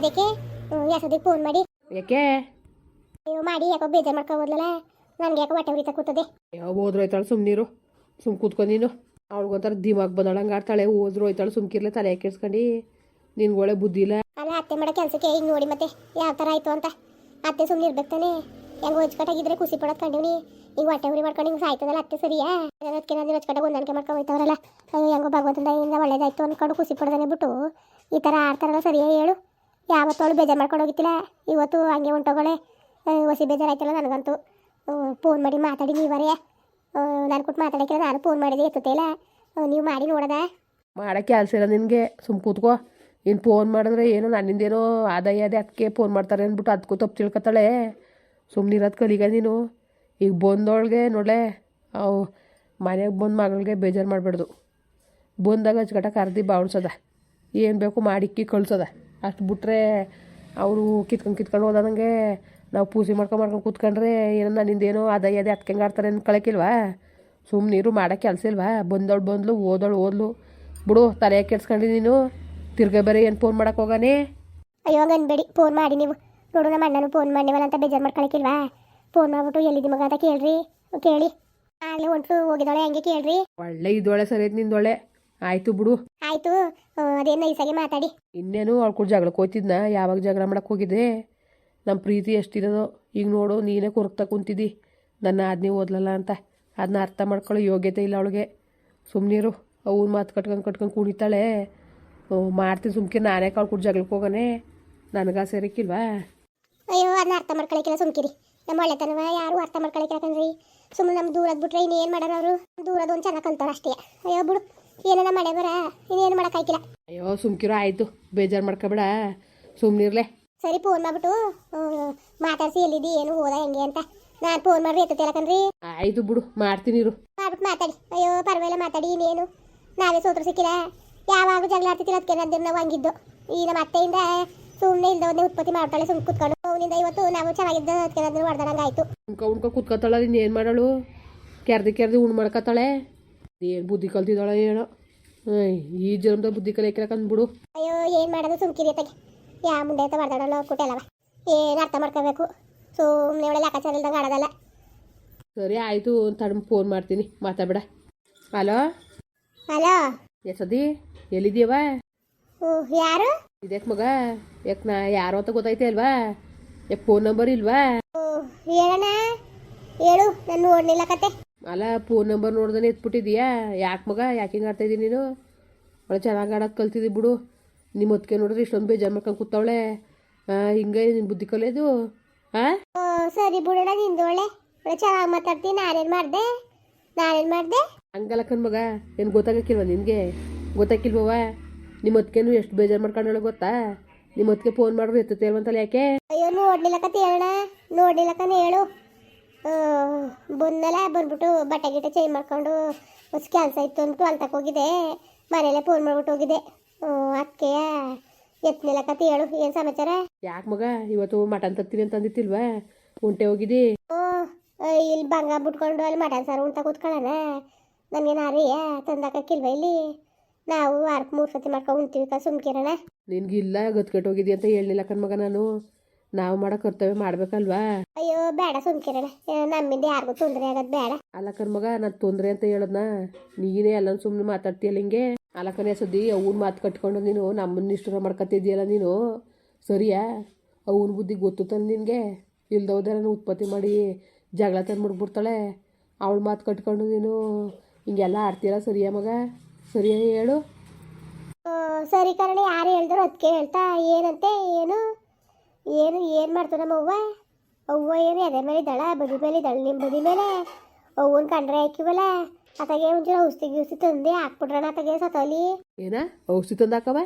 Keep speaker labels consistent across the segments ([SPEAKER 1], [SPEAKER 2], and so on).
[SPEAKER 1] ಅದಕ್ಕೆ ಯಾಸದಿಗೆ ಫೋನ್ ಮಾಡಿ.
[SPEAKER 2] ಯಾಕೆ?
[SPEAKER 1] ನೀವು ಮಾಡಿ ಯಾಕೋ ಬೇಜಾರು ಮಾಡ್ಕೊ ಹೋದ್ಲಲ್ಲ? ನನಗೆ ಯಾಕೋ ಹೊಟ್ಟೆ ಉರಿತಾ ಕೂತದೆ.
[SPEAKER 2] ಯಾವ ಹೋದ್ರು ಹೋಯ್ತಾಳೆ ಸುಮ್ಮನೀರು ಸುಮ್ ಕೂತ್ಕೊಂಡು ನೀನು. ಅವ್ಳಿಗೊಂಥರ ದಿಮಾಗ್ ಬಂದಳಂಗೆ ಆಡ್ತಾಳೆ. ಹೋದ್ರು ಹೋಯ್ತಾಳೆ ಸುಮ್ಕಿರ್ಲೆ ತಲೆ ಕೆಡ್ಸ್ಕೊಂಡು. ಒಳ್ಳೆ ಬುದ್ಧಿ ಇಲ್ಲ?
[SPEAKER 1] ಅಲ್ಲ ಅತ್ತೆ ಮಾಡೋ ಕೆಲಸಕ್ಕೆ ಈಗ ನೋಡಿ ಮತ್ತೆ ಯಾವ ಥರ ಆಯ್ತು ಅಂತ. ಅತ್ತೆ ಸುಮ್ಮನೆ ಇರ್ಬೇಕು ತಾನೆ. ಹೆಂಗೆ ಹೊಚ್ಕಟ್ಟಾಗಿದ್ರೆ ಖುಷಿ ಪಡೋದು ಕಂಡಿವ್ನಿ. ಈಗ ಹೊಟ್ಟೆ ಉರಿ ಮಾಡ್ಕೊಂಡು ಹಿಂಗೆ ಸಾಯ್ತದಲ್ಲ ಅತ್ತೆ ಸರಿಯಾ? ಅದಕ್ಕೆ ನಾನು ಹೊಚ್ಕಟ್ಟಾಗ ಹೊಂದಾಣಿಕೆ ಮಾಡ್ಕೊಂಡು ಹೋಯ್ತವ್ರಲ್ಲ. ಹೆಂಗೋ ಭಗವಂತನಿಂದ ಒಳ್ಳೇದಾಯ್ತು ಅಂದ್ಕೊಂಡು ಖುಷಿ ಪಡೋದನ್ನೇ ಬಿಟ್ಟು. ಈ ಥರ ಆಡ್ತಾರಲ್ಲ ಸರಿಯಾ ಹೇಳು. ಯಾವತ್ತೂ ಅವಳು ಬೇಜಾರು ಮಾಡ್ಕೊಂಡು ಹೋಗಿತ್ತಿಲ್ಲ ಇವತ್ತು ಹಂಗೆ ಹೊಂಟೋಗಳೆ ಹೊಸಿ ಬೇಜಾರಾಯ್ತಲ್ಲ ನನಗಂತೂ. ಫೋನ್ ಮಾಡಿ ಮಾತಾಡಿ ನೀವರೇ ನಾನು ಕೊಟ್ಟು ಮಾತಾಡೋಕೆ ನಾನು ಫೋನ್ ಮಾಡಿದೆ, ಎತ್ತುತ್ತೆ ನೀವು ಮಾಡಿ ನೋಡದ.
[SPEAKER 2] ಮಾಡೋಕ್ಕೆ ಕೆಲಸ ಇಲ್ಲ ನಿನಗೆ. ಸುಮ್ ಕೂತ್ಕೋ. ಇನ್ನು ಫೋನ್ ಮಾಡಿದ್ರೆ ಏನೋ ನನ್ನಿಂದೇನೋ ಆದಾಯ ಅದೇ ಅದಕ್ಕೆ ಫೋನ್ ಮಾಡ್ತಾರೆ ಅಂದ್ಬಿಟ್ಟು ಅದಕ್ಕೂ ತಪ್ಪು ತಿಳ್ಕೊತಾಳೆ. ಸುಮ್ಮನಿರೋದು ಕಲಿಗ ನೀನು. ಈಗ ಬಂದೋಳಿಗೆ ನೋಡಲೆ, ಅವು ಮನೆಗೆ ಬಂದು ಮಗಳಿಗೆ ಬೇಜಾರು ಮಾಡಬಾರ್ದು ಬಂದಾಗ ಅಚ್ಚುಕಟ್ಟ ಕರ್ದು ಬಾವಣಿಸೋದ ಏನು ಬೇಕು ಮಾಡಿಕ್ಕಿ ಕಳ್ಸದ. ಅಷ್ಟು ಬಿಟ್ರೆ ಅವರು ಕಿತ್ಕೊಂಡು ಕಿತ್ಕೊಂಡು ಹೋದಂಗೆ ನಾವು ಪೂಜೆ ಮಾಡ್ಕೊಂಡು ಮಾಡ್ಕೊಂಡು ಕೂತ್ಕೊಂಡ್ರೆ ಏನೋ ನನ್ನಿಂದೇನೋ ಅದೇ ಅದೇ ಅದಕ್ಕೆ ಆಡ್ತಾರೆ ಸುಮ್ಮನೆ ನೀರು ಮಾಡೋಕ್ಕೆ ಕೆಲಸ ಇಲ್ವಾ? ಬಂದವಳು ಬಂದ್ಲು ಓದೋಳು ಓದ್ಲು ಬಿಡು ತಲೆ ಕೆಡ್ಸ್ಕೊಂಡು ನೀನು. ತಿರ್ಗಾ ಬರೀ ಏನು ಫೋನ್ ಮಾಡಕ್ಕೆ ಹೋಗಾನೆ?
[SPEAKER 1] ಅಯ್ಯೋ ಅನ್ಬೇಡಿ. ಫೋನ್ ಮಾಡಿ ನೀವು. ನೋಡು ನಮ್ಮ ಅಣ್ಣನು ಫೋನ್ ಮಾಡಿವಲ್ಲ ಅಂತ ಬೇಜಾರು ಮಾಡ್ಕೊಳಕ್ಕಿಲ್ವಾ ಫೋನ್ ಮಾಡ್ಬಿಟ್ಟು ಎಲ್ಲಿದ್ದಿ ಮಗ ಅಂತ ಕೇಳ್ರಿ. ಕೇಳಿ. ಆಗಲೇ ಒಂಟು ಹೋಗಿದ್ದಾಳೆ ಹಂಗೆ ಕೇಳ್ರಿ.
[SPEAKER 2] ಒಳ್ಳೆ ಇದೊಳೆ ಸರಿ ನಿಂದೊಳೆ. ಆಯಿತು ಬಿಡು.
[SPEAKER 1] ಆಯ್ತು ನೈಸಾಗಿ ಮಾತಾಡಿ.
[SPEAKER 2] ಇನ್ನೇನು ಅವ್ಳ ಕೂಡ ಜಗಳಕ್ಕೆ ಹೋಯ್ತಿದ್ನ ಯಾವಾಗ ಜಗಳ ಮಾಡಕ್ಕೆ ಹೋಗಿದ್ದೆ? ನಮ್ಮ ಪ್ರೀತಿ ಎಷ್ಟಿರೋದು ಈಗ ನೋಡು ನೀನೇ ಕೊರಗ್ತಾ ಕುಂತಿದ್ದಿ ನನ್ನ ಆದ್ನಿ ಓದ್ಲಲ್ಲ ಅಂತ. ಅದನ್ನ ಅರ್ಥ ಮಾಡ್ಕೊಳ್ಳೋ ಯೋಗ್ಯತೆ ಇಲ್ಲ ಅವಳಿಗೆ. ಸುಮ್ಮನಿರು ಅವ್ನ ಮಾತು ಕಟ್ಕೊಂಡು ಕಟ್ಕೊಂಡು ಕುಣಿತಾಳೆ ಓ, ಮಾಡ್ತೀನಿ ಸುಮ್ಕೆ ನಾನೇ ಕಾಳು ಕೂಡ ಜಗಳಕ್ಕೆ ಹೋಗನೆ. ನನಗ ಸೇರಿಕ್ಕಿಲ್ವಾ
[SPEAKER 1] ಅಯ್ಯೋ ಅದನ್ನ ಅರ್ಥ ಮಾಡ್ಕೊಳಕ್ಕಿಲ್ಲ ಸುಮ್ಕಿರಿ. ನಮ್ಮ ಒಳ್ಳೆತನವ ಯಾರು ಅರ್ಥ ಮಾಡ್ಕೊಳಕ್ಕೆ ಕಣ್ರಿ. ಸುಮ್ಮನೆ ನಮ್ಮ ದೂರದ ಬಿಟ್ರೆ ಇನ್ನೇನು ಮಾಡೋರು ಅವರು? ದೂರದ ಒಂದು ಚೆನ್ನಾಗಿ ಕಲ್ತಾರ ಅಷ್ಟೇ. ಅಯ್ಯೋ ಬಿಡು. ಏನೇನ ಮಳೆ ಬರ ಇನ್ನೇನು ಮಾಡೋಕ್ಕಾಗಿಲ್ಲ
[SPEAKER 2] ಅಯ್ಯೋ ಸುಮ್ಕಿರೋ ಆಯ್ತು. ಬೇಜಾರು ಮಾಡ್ಕೊಬೇಡ. ಸುಮ್ಮನಿರ್ಲೆ
[SPEAKER 1] ಸರಿ ಫೋನ್ ಮಾಡ್ಬಿಟ್ಟು ಮಾತಾಡ್ಸಿ ಎಲ್ಲಿದ್ದಿ ಏನು ಹೋದ ಹೆಂಗೆ ಅಂತ. ನಾನು ಫೋನ್ ಮಾಡ್ರಿ ಎತ್ತ ಕಣ್ರಿ.
[SPEAKER 2] ಆಯ್ತು ಬಿಡು ಮಾಡ್ತೀನಿ ಇರು.
[SPEAKER 1] ಮಾಡ್ಬಿಟ್ಟು ಮಾತಾಡಿ. ಅಯ್ಯೋ ಪರವಾಗಿಲ್ಲ ಮಾತಾಡಿ ಇನ್ನೇನು. ನಾವೇ ಸೋತ್ರ ಸಿಕ್ಕಿಲ್ಲ. ಯಾವಾಗ ಜಗಳ ಆಡ್ತಿತ್ತಿಲ್ಲ ಅದಕ್ಕೆ ನಂದು ನಾವು ಹಂಗಿದ್ದು. ಈ ನಮ್ಮ ಅತ್ತೆಯಿಂದ ಸುಮ್ಮನೆ ಒಂದೇ ಉತ್ಪತ್ತಿ ಮಾಡ್ತಾಳೆ ಸುಮ್ಮನೆ ಕುತ್ಕೊಂಡು. ಅವನಿಂದ ಇವತ್ತು ನಾವು ಚೆನ್ನಾಗಿದ್ದ ಅದಕ್ಕೆ ನಂದು ಹೊಡೆದಂಗೆ ಆಯಿತು.
[SPEAKER 2] ಉಣ್ಕ ಉಣ್ಕ ಕುತ್ಕೊತಾಳ ನೀನು ಏನು ಮಾಡಳು? ಕೆರ್ದಿ ಕೆರ್ದಿ ಉಣ್ ಮಾಡ್ಕೊತಾಳೆ. ಏನು ಬುದ್ಧಿ ಕಲ್ತಿದ್ದಾಳೆ ಏನೋ? ಈ ಜನ್ಮದ ಬುದ್ಧಿ ಕಲಿಯಕ್ಕೆ ಅಂದ್ಬಿಡು
[SPEAKER 1] ಅಯ್ಯೋ ಏನು ಮಾಡೋದು? ಸುಮ್ಕಿರಿ ತಗೆ ಯಾ ಮುಂದೆ ಅಂತ ಮಾಡ್ದಾಡಲ್ಲ ಕೊಟ್ಟೆಲ್ಲವ ಏನು ಅರ್ಥ ಮಾಡ್ಕೋಬೇಕು? ಸುಮ್ಮನೆ ಒಳ್ಳೆ ಲೆಕ್ಕಾಚಾರ ಇಲ್ದಂಗೆ ಮಾಡೋದಲ್ಲ
[SPEAKER 2] ಸರಿ ಆಯಿತು ತಡ ಫೋನ್ ಮಾಡ್ತೀನಿ. ಮಾತಾಡ್ಬೇಡ. ಹಲೋ?
[SPEAKER 1] ಹಲೋ?
[SPEAKER 2] ಎಸದಿ ಎಲ್ಲಿದ್ಯವ
[SPEAKER 1] ಹ್ಞೂ ಯಾರು?
[SPEAKER 2] ಇದಕ್ಕೆ ಮಗ? ಯಾಕೆ ನಾ ಯಾರು ಅಂತ ಗೊತ್ತೈತೆ ಅಲ್ವಾ? ಯಾಕೆ ಫೋನ್ ನಂಬರ್ ಇಲ್ವಾ?
[SPEAKER 1] ಹೇಳಣ್ಣ ಹೇಳು ನಾನು ನೋಡ್ಲಿಲ್ಲ ಕತೆ.
[SPEAKER 2] ಅಲ್ಲ ಫೋನ್ ನಂಬರ್ ನೋಡ್ದೇ ಎತ್ಬಿಟ್ಟಿದ್ಯಾ? ಯಾಕೆ ಮಗ? ಯಾಕೆ ಹಿಂಗೆ ಆಡ್ತಾ ಇದ್ದೀನಿ ನೀನು? ಒಳ್ಳೆ ಚೆನ್ನಾಗಿ ಆಡೋದು ಕಲ್ತಿದ್ದಿ ಬಿಡು. ನಿಮ್ಮ ಹೊತ್ತಿಗೆ ನೋಡಿದ್ರೆ ಇಷ್ಟೊಂದು ಬೇಜಾರು ಮಾಡ್ಕೊಂಡು ಕೂತವಳೆ. ಹಿಂಗೆ ನಿನ್ನ ಬುದ್ಧಿ ಕಲಿಯೋದು? ಹಾಂ
[SPEAKER 1] ಸರಿ ಬಿಡೋಣ ನಿಂದು ಒಳ್ಳೆ. ಒಳ್ಳೆ ಚೆನ್ನಾಗಿ ಮಾತಾಡ್ತೀನಿ. ನಾನೇನು ಮಾಡಿದೆ? ನಾನೇನು ಮಾಡಿದೆ?
[SPEAKER 2] ಹಂಗಲ್ಲ ಕಣ್ ಮಗ. ಏನು ಗೊತ್ತಾಗಕ್ಕಿಲ್ವ ನಿನಗೆ? ಗೊತ್ತಾಗಿಲ್ವವ ನಿಮ್ಮ ಹೊತ್ತಿಗೆನು ಎಷ್ಟು ಬೇಜಾರು ಮಾಡ್ಕೊಂಡಳು ಗೊತ್ತಾ? ನಿಮ್ಮ ಹೊತ್ತಿಗೆ ಫೋನ್ ಮಾಡಿದ್ರು ಎತ್ತುತ್ತೆ ಅಲ್ವಂತಲ್ಲ ಯಾಕೆ?
[SPEAKER 1] ಅಯ್ಯೋ ನೋಡ್ಲಿಲ್ಲ ಕತೆ ಹೇಳೋಣ ನೋಡ್ಲಿಲ್ಲ ಕಣ್ ಹೇಳು. ಬಂದಲ್ಲ ಬಂದ್ಬಿಟ್ಟು ಬಟ್ಟೆ ಗಿಟ್ಟೆ ಚೇಂಜ್ ಮಾಡ್ಕೊಂಡು ಹೊಸ ಕೆಲಸ ಇತ್ತು ಅಂದ್ಬಿಟ್ಟು ಅಲ್ತಕ್ಕೆ ಹೋಗಿದೆ ಹೋಗಿದ್ದೆ. ಮನೇಲೆ ಫೋನ್ ಮಾಡ್ಬಿಟ್ಟು ಹೋಗಿದ್ದೆ. ಅದಕ್ಕೆ ಎತ್ತಲಿಲ್ಲ ಕತೆ ಹೇಳು. ಏನು ಸಮಾಚಾರ?
[SPEAKER 2] ಯಾಕೆ ಮಗ? ಇವತ್ತು ಮಟನ್ ತರ್ತೀನಿ ಅಂತ ಅಂದಿತ್ತಿಲ್ವಾ? ಉಂಟೆ ಹೋಗಿದ್ದಿ?
[SPEAKER 1] ಓ ಇಲ್ಲಿ ಬಂಗ ಬಿಟ್ಕೊಂಡು ಅಲ್ಲಿ ಮಟನ್ ಸಾರು ಉಂಟ ಕೂತ್ಕೊಳ್ಳೋಣ. ನನಗೆ ನಾರಿಯ ತಂದಾಕಿಲ್ವ ಇಲ್ಲಿ? ನಾವು ವಾರಕ್ಕೆ ಮೂರು ಸತಿ ಮಾಡ್ಕೊಂಡು ಉಣ್ತೀವಿ ಕ ಸುಮ್ಕಿರೋಣ.
[SPEAKER 2] ನಿನ್ಗಿಲ್ಲ ಗತ್ಕೆಟ್ ಹೋಗಿದ್ದಿ ಅಂತ ಹೇಳಲಿಲ್ಲ ಕಣ್ ಮಗ ನಾನು. ನಾವು ಮಾಡೋ ಕರ್ತವ್ಯ ಮಾಡ್ಬೇಕಲ್ವಾ?
[SPEAKER 1] ಅಯ್ಯೋ ಬೇಡ ಸುಮ್ಕಿರಣ. ನಮ್ಮಿಂದ ಯಾರಿಗೂ ತೊಂದರೆ ಆಗೋದು ಬೇಡ.
[SPEAKER 2] ಅಲ್ಲ ಮಗ ನಾನು ತೊಂದರೆ ಅಂತ ಹೇಳದ್ನ? ನೀನೇ ಎಲ್ಲ ಸುಮ್ಮನೆ ಮಾತಾಡ್ತೀಯಲ್ಲ ಹಿಂಗೆ? ಅಲ್ಲಕನೇ ಸುದ್ದಿ ಅವ್ನ ಮಾತು ಕಟ್ಕೊಂಡು ನೀನು ನಮ್ಮನ್ನ ಇಷ್ಟ ಮಾಡ್ಕೊತಿದ್ಯಲ್ಲ ನೀನು? ಸರಿಯಾ? ಅವನ ಬುದ್ಧಿ ಗೊತ್ತು ತಾನೆ ನಿನಗೆ? ಇಲ್ದವ್ದೆ ನಾನು ಉತ್ಪತ್ತಿ ಮಾಡಿ ಜಗಳ ತಂದು ಮುಡ್ಬಿಡ್ತಾಳೆ ಅವಳ ಮಾತು ಕಟ್ಕೊಂಡು ನೀನು ಹಿಂಗೆಲ್ಲ ಆಡ್ತೀರ ಸರಿಯಾ ಮಗ? ಸರಿಯಾ ಹೇಳು.
[SPEAKER 1] ಸರಿ ಕಾರಣ ಯಾರು ಹೇಳಿದ್ರು ಅದಕ್ಕೆ ಹೇಳ್ತಾ ಏನಂತೆ ಏನು? ಏನು ಏನು ಮಾಡ್ತಾರೆ ನಮ್ಮ ಅವ್ವ? ಏನು ಎದೆ ಮೇಲೆ ದಳ ಬದಿ ಮೇಲೆ ಇದ್ದಾಳ ನಿಮ್ಮ ಬದಿ ಮೇಲೆ? ಅವ್ವನ ಕಂಡ್ರೆ ಹಾಕಿವಲ್ಲ? ಅತ್ತಾಗೆ ಒಂಚೂರು ಔಷಧಿ ಗಿೌಷಧಿ ತಂದೆ, ಹಾಕ್ಬಿಟ್ರಣ ಅತ್ತಾಗೆ ಸತಲಿ
[SPEAKER 2] ಏನ? ಔಷಧಿ ತಂದಾಕವ?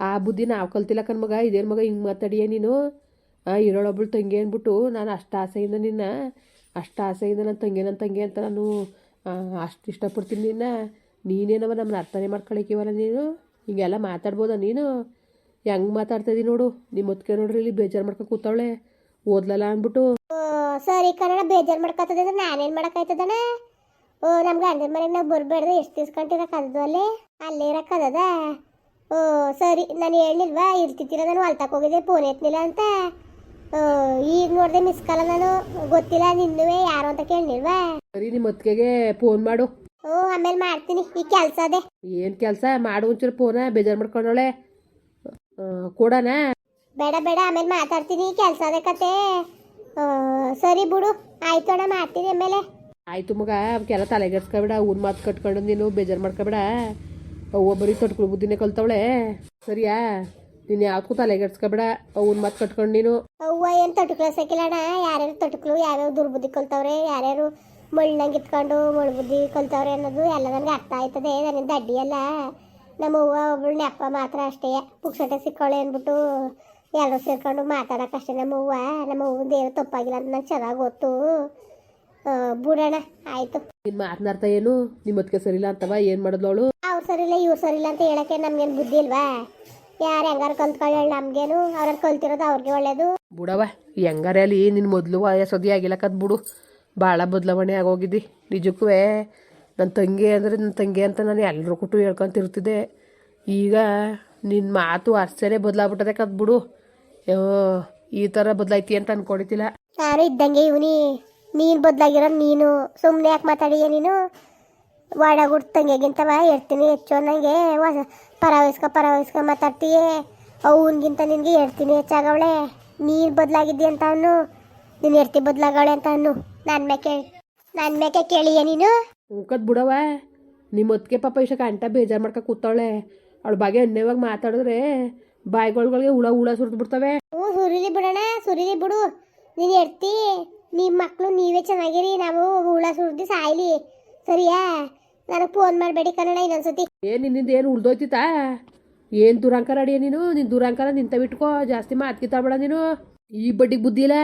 [SPEAKER 2] ಆ ಬುದ್ಧಿ ನಾವು ಕಲ್ತಿಲ್ಲ ಕಣ್ ಮಗ, ಇದೇನು ಮಗ ಹಿಂಗೆ ಮಾತಾಡಿಯ ನೀನು? ಇರೋಳೊಬ್ಳು ತಂಗಿ ಅಂದ್ಬಿಟ್ಟು ನಾನು ಅಷ್ಟು ಆಸೆಯಿಂದ ನಿನ್ನ, ಅಷ್ಟು ಆಸೆಯಿಂದ ನನ್ನ ತಂಗಿ ನನ್ನ ತಂಗಿ ಅಂತ ನಾನು ಅಷ್ಟು ಇಷ್ಟಪಡ್ತೀನಿ ನಿನ್ನ. ನೀನೇನವ ನಮ್ಮನ್ನ ಅರ್ಥನೇ ಮಾಡ್ಕೊಳಕ್ಕಿವಲ್ಲ ನೀನು? ಹಿಂಗೆಲ್ಲ ಮಾತಾಡ್ಬೋದ ನೀನು? ಹೆಂಗೆ ಮಾತಾಡ್ತಾಯಿದ್ದೀನಿ ನೋಡು? ನಿಮ್ಮ ಒತ್ತಿಗೆ ನೋಡ್ರಿ ಇಲ್ಲಿ ಬೇಜಾರು ಮಾಡ್ಕೊ ಕೂತಾವಳೆ. ಓದ್ಲಲ್ಲ ಅಂದ್ಬಿಟ್ಟು
[SPEAKER 1] ಸರಿ ಕನ್ನಡ ಬೇಜಾರು ಮಾಡ್ಕೊತದೆ ಅಂದ್ರೆ ನಾನೇನು ಮಾಡೋಕ್ಕಾಯ್ತದಣ್ಣ? ಓ ನಮ್ಮ ಗಂಡನ ಮನೆಗೆ ನಾವು ಬರಬೇಡ್ದು ಎಷ್ಟು ದಿವ್ಸ ಕಂಟಿರಕ್ಕದ್ದು ಅಲ್ಲೇ? ಅಲ್ಲೇ ಇರಕ್ಕದ ಓ ಸರಿ ನಾನು ಹೇಳಿಲ್ವಾ ಇರ್ತಿತ್ತಿಲ್ಲ ನಾನು ಹೊಲ್ತಕ್ಕೆ ಹೋಗಿದ್ದೆ ಫೋನ್ ಎತ್ತಿಲ್ಲ ಅಂತ. ಓ ಈಗ ನೋಡಿದೆ ಮಿಸ್ ಕಾಲ ನಾನು ಗೊತ್ತಿಲ್ಲ ನಿನ್ನುವೆ ಯಾರು ಅಂತ ಕೇಳಿಲ್ವಾ
[SPEAKER 2] ಸರಿ ನಿಮ್ಮ ಅತ್ತಿಗೆಗೆ ಫೋನ್ ಮಾಡು.
[SPEAKER 1] ಓ ಆಮೇಲೆ ಮಾಡ್ತೀನಿ. ಈ ಕೆಲಸ ಅದೇ.
[SPEAKER 2] ಏನು ಕೆಲಸ? ಮಾಡು ಒಂಚೂರು ಫೋನ ಬೇಜಾರು ಮಾಡ್ಕೊಂಡವಳೆ. ಕೊಡೋಣ
[SPEAKER 1] ಬೇಡ ಬೇಡ ಆಮೇಲೆ ಮಾತಾಡ್ತೀನಿ. ಕೆಲಸ ಅದೇ ಕತೆ. ಸರಿ ಬಿಡು. ಆಯ್ತು ಅಣ್ಣ ಮಾಡ್ತೀನಿ ಆಮೇಲೆ.
[SPEAKER 2] ಆಯ್ತು ಮಗ ಅವಕ್ಕೆಲ್ಲ ತಲೆಗೆಡ್ಸ್ಕೊಬೇಡ ಅವ್ನ ಮಾತು ಕಟ್ಕೊಂಡು ನೀನು ಬೇಜಾರು ಮಾಡ್ಕೊಬೇಡ. ಒಬ್ಬರಿಗೆ ತೊಟ್ಕೊಳ್ ಬುದ್ಧಿನೇ ಕಲ್ತವಳೆ. ಸರಿಯಾ? ನೀನು ಯಾವ್ದಕ್ಕೂ ತಲೆಗೆಡ್ಸ್ಕೊಬೇಡ ಅವ್ನ ಮಾತು ಕಟ್ಕೊಂಡು ನೀನು.
[SPEAKER 1] ಅವ್ವ ಏನು ತೊಟ್ಕೊಳ ಸಾಕಿಲ್ಲ ಅಣ್ಣ. ಯಾರ್ಯಾರು ತೊಟುಕ್ಳು ಯಾವ್ಯಾವ ದುರ್ಬುದ್ಧಿ ಕಲ್ತವ್ರೆ ಯಾರ್ಯಾರು ಮಣ್ಣಂಗೆ ಇತ್ಕೊಂಡು ಮುಳು ಬುದ್ಧಿ ಕಲ್ತವ್ರೆ ಅನ್ನೋದು ಎಲ್ಲ ನನಗೆ ಅರ್ಥ ಆಯ್ತದೆ. ನನ್ನ ದಡ್ಡಿ ಅಲ್ಲ. ನಮ್ಮ ಅವ್ವ ನೆಪ್ಪ ಮಾತ್ರ ಅಷ್ಟೇ. ಪುಕ್ಸಟೆ ಸಿಕ್ಕೊಳ್ಳಿ ಅಂದ್ಬಿಟ್ಟು ಎಲ್ಲರೂ ಸೇರ್ಕೊಂಡು ಮಾತಾಡೋಕ್ಕಷ್ಟೇ ನಮ್ಮ ಅವ್ವ ನಮ್ಮ ಅವ್ವಂದು ಏನು ತಪ್ಪಾಗಿಲ್ಲ ಅಂತ ನಂಗೆ ಚೆನ್ನಾಗಿ ಗೊತ್ತು. ಬುಡೋಣ ಆಯಿತು.
[SPEAKER 2] ಮಾತಿನ ಮಾತನಾಡ್ತಾ ಏನು? ನಿಮ್ಮ ಅದಕ್ಕೆ ಸರಿಲ್ಲ ಅಂತವ? ಏನು ಮಾಡಿದ್ಲು ಅವಳು?
[SPEAKER 1] ಅವ್ರು ಸರಿಲ್ಲ ಇವ್ರು ಸರಿಲ್ಲ ಅಂತ ಹೇಳಕ್ಕೆ ನಮ್ಗೇನು ಬುದ್ಧಿ ಇಲ್ವಾ? ಯಾರು ಹೆಂಗಾರು ಕಲ್ತ್ಕೊಳ್ಳಿ ನಮಗೇನು. ಅವ್ರಲ್ಲಿ ಕಲ್ತಿರೋದು ಅವ್ರಿಗೆ ಒಳ್ಳೇದು.
[SPEAKER 2] ಬಿಡವ ಹೆಂಗಾರೆ ಅಲ್ಲಿ ನಿನ್ನ ಮೊದಲು ವಯಸ್ಸದಿ ಆಗಿಲ್ಲ ಕದ್ ಬಿಡು ಭಾಳ ಬದಲಾವಣೆ ಆಗೋಗಿದ್ದಿ. ನಿಜಕ್ಕೂ ನನ್ನ ತಂಗಿ ಅಂದರೆ ನನ್ನ ತಂಗಿ ಅಂತ ನಾನು ಎಲ್ಲರೂ ಕೊಟ್ಟು ಹೇಳ್ಕೊಂತಿರ್ತಿದ್ದೆ ಈಗ ನಿನ್ನ ಮಾತು ಅಷ್ಟೇ ಬದಲಾಗ್ಬಿಟ್ಟದೆ ಕದ್ ಬಿಡು. ಈ ಥರ ಬದಲಾಯ್ತಿ ಅಂತ ಅನ್ಕೊಂಡಿತಿಲ್ಲ
[SPEAKER 1] ನಾನು ಇದ್ದಂಗೆ ಇವನಿ. ನೀನು ಬದಲಾಗಿರೋ ನೀನು. ಸುಮ್ಮನೆ ಯಾಕೆ ಮಾತಾಡಿಯ ನೀನು? ವಾಡಾಗುಡ್ತಂಗೆಗಿಂತ ಬಾ ಇರ್ತೀನಿ ಹೆಚ್ಚು ನನಗೆ ಪರವಯಸ್ಕ ಪರವಹಿಸ್ಕ ಮಾತಾಡ್ತೀಯೇ? ಅವನಿಗಿಂತ ನಿನಗೆ ಇರ್ತೀನಿ ಹೆಚ್ಚಾಗವಳೆ. ನೀನು ಬದಲಾಗಿದ್ದಿ ಅಂತ ಅವನು ನೀನು ಇರ್ತಿ ಬದಲಾಗವಳೆ ಅಂತ ಅವನು ನನ್ನ ಮೇಕೆ ನನ್ನ ಮೇಕೆ ಕೇಳಿಯ ನೀನು?
[SPEAKER 2] ಉಂಕದ್ ಬಿಡವ ನಿಮ್ಮ ಅದಕ್ಕೆ ಪಾಪ ಇಷ್ಟಕ್ಕೆ ಅಂಟ ಬೇಜಾರು ಮಾಡ್ಕೊ ಕೂತಾಳೆ. ಅವಳ ಬಗ್ಗೆ ಎಣ್ಣೆವಾಗ ಮಾತಾಡಿದ್ರೆ ಬಾಯಿಗಳ್ಗಳಿಗೆ ಹುಳ ಹುಳ ಸುರಿದು ಬಿಡ್ತವೆ.
[SPEAKER 1] ಹ್ಞೂ ಸುರಿಲಿ ಬಿಡೋಣ ಸುರಿಲಿ ಬಿಡು. ನೀನು ಎಡ್ತಿ ನಿಮ್ಮ ಮಕ್ಕಳು ನೀವೇ ಚೆನ್ನಾಗಿರಿ ನಾವು ಹುಳ ಸುರಿದು ಸಾಯ್ಲಿ. ಸರಿಯಾ? ನನಗೆ ಫೋನ್ ಮಾಡಬೇಡಿ ಕನ್ನಡ ಇನ್ನೊಂದ್ಸತಿ.
[SPEAKER 2] ಏನು ನಿನ್ನಿಂದ ಏನು ಉಳ್ದೋಯ್ತಿತಾ ಏನು ದುರಂಕಾರ ಅಡಿಯ ನೀನು? ನಿನ್ನ ದುರಂಕಾರ ನಿಂತ ಬಿಟ್ಕೋ ಜಾಸ್ತಿ ಮಾತ್ಕಿತಾಬೇಡ ನೀನು. ಈ ಬಡ್ಡಿಗೆ ಬುದ್ಧಿ ಇಲ್ಲ.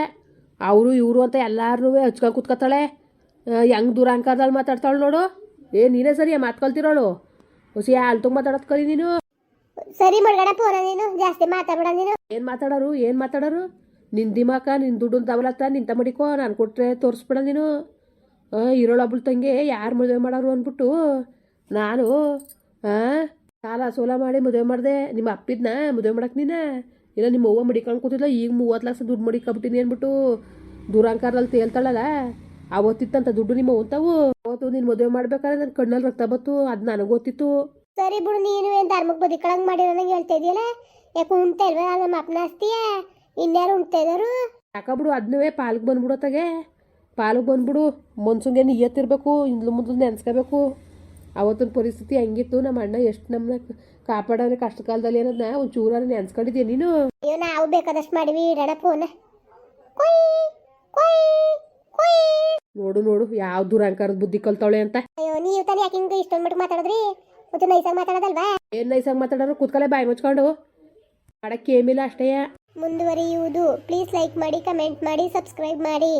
[SPEAKER 2] ಅವರು ಇವರು ಅಂತ ಎಲ್ಲಾರು ಹಚ್ಕೊಂಡು ಕೂತ್ಕೊತಾಳೆ ಹೆಂಗೆ ದುರಂಕಾರದಲ್ಲಿ ಮಾತಾಡ್ತಾಳು ನೋಡು. ಏ ನೀನೇ ಸರಿ ಮಾತು ಕಲ್ತಿರೋಳು. ಹೊಸಿ ತುಂಬ ಮಾತಾಡೋದು ಕಲಿ ನೀನು.
[SPEAKER 1] ಸರಿ ನೀನು. ಜಾಸ್ತಿ ಮಾತಾಡೋಣ ನೀನು.
[SPEAKER 2] ಏನು ಮಾತಾಡೋರು ಏನು ಮಾತಾಡೋರು? ನಿನ್ನ ದಿಮಾಕ ನಿನ್ನ ದುಡ್ಡು ತವಲತ್ತ ನಿಂತ ಮಡಿಕೋ ನಾನು ಕೊಟ್ರೆ ತೋರಿಸ್ಬಿಡ ನೀನು. ಇರೋಳೊಬ್ಳು ತಂಗಿ ಯಾರು ಮದುವೆ ಮಾಡೋರು ಅಂದ್ಬಿಟ್ಟು ನಾನು ಹಾಂ ಸಾಲ ಸೋಲ ಮಾಡಿ ಮದುವೆ ಮಾಡಿದೆ. ನಿಮ್ಮ ಅಪ್ಪಿದ್ನ ಮದುವೆ ಮಾಡಕ್ಕೆ ನೀನು? ಇಲ್ಲ ನಿಮ್ಮ ಅವ್ವ ಮಡಿಕೊಂಡು ಕೂತಿಲ್ಲ ಈಗ ಮೂವತ್ತು ಲಕ್ಷ ದುಡ್ಡು ಮಡಿಕೊಬಿಟ್ಟಿನಿ ಅಂದ್ಬಿಟ್ಟು ದೂರಾಂಕಾರದಲ್ಲಿ ತೇಲ್ತಾಳಲ್ಲ. ಅವತ್ತಿತ್ತಂತ ದುಡ್ಡು ನಿಮ್ಮ ಅಂತಾವು ಅವತ್ತು ನೀನು ಮದುವೆ ಮಾಡ್ಬೇಕಾದ್ರೆ ನನ್ನ ಕಣ್ಣಲ್ಲಿ ರಕ್ತ ಬತ್ತು ಅದು ನನಗೆ ಗೊತ್ತಿತ್ತು.
[SPEAKER 1] ಸರಿ ಬಿಡು ನೀನು ಏನು ಧರ್ಮಕ್ಕೆ ಬದಿಕಳಂಗ್ ಮಾಡಿರೋ ನಂಗೆ ಹೇಳ್ತಾ ಇದೆಯಲ್ಲ? ಯಾಕೆ ಉಣ್ತಾ ಇಲ್ವಾ? ನಮ್ಮ ಅಪ್ಪನ ಆಸ್ತಿಯ? ಇನ್ಯಾರು ಉಣ್ತಾ ಯಾಕ
[SPEAKER 2] ಬಿಡು ಅದನ್ನವೇ ಪಾಲ್ಗೆ ತಗೆ ಪಾಲ್ಗೆ ಬಂದ್ಬಿಡು ಮನ್ಸಂಗೆ ನಿಯತ್ತಿರ್ಬೇಕು ಇಂದ್ಲು ಮುಂದ್ ನೆನ್ಸ್ಕೋಬೇಕು. ಅವತ್ತಿನ ಪರಿಸ್ಥಿತಿ ಹೆಂಗಿತ್ತು? ನಮ್ಮ ಅಣ್ಣ ಎಷ್ಟು ನಮ್ಮನ್ನ ಕಾಪಾಡೋದ್ರೆ ಕಷ್ಟ ಕಾಲದಲ್ಲಿ ಅನ್ನೋದನ್ನ ಒಂದು ಚೂರ ನೆನ್ಸ್ಕೊಂಡಿದ್ಯ ನೀನು?
[SPEAKER 1] ಅಯ್ಯೋ ನಾವು ಬೇಕಾದಷ್ಟು ಮಾಡಿವಿ. ಇಡೋಣ ಫೋನ್ ಕೊಯ್ ಕೊಯ್ ಕೊಯ್.
[SPEAKER 2] ನೋಡು ನೋಡು ಯಾವ ದುರಂಕಾರದ ಬುದ್ಧಿ ಕಲ್ತಾವಳೆ ಅಂತ.
[SPEAKER 1] ಅಯ್ಯೋ ನೀವು ತಾನೇ ಯಾಕೆ ಹಿಂಗೆ ಇಷ್ಟೊಂದು ಮಟ್ಟ ಮಾತಾಡಿದ್ರಿ? ಮತ್ತೆ ನೈಸಾಗಿ ಮಾತಾಡೋದಲ್ವಾ?
[SPEAKER 2] ಏನು ನೈಸಾಗಿ ಮಾತಾಡೋರು? ಕೂತ್ಕಲೆ ಬಾಯಿ ಮುಚ್ಕೊಂಡು. ಮಾಡಕ್ಕೆ ಏಮಿಲ್ಲ ಅಷ್ಟೇ.
[SPEAKER 1] ಮುಂದುವರಿಯುವುದು. ಪ್ಲೀಸ್ ಲೈಕ್ ಮಾಡಿ ಕಮೆಂಟ್ ಮಾಡಿ ಸಬ್ಸ್ಕ್ರೈಬ್ ಮಾಡಿ.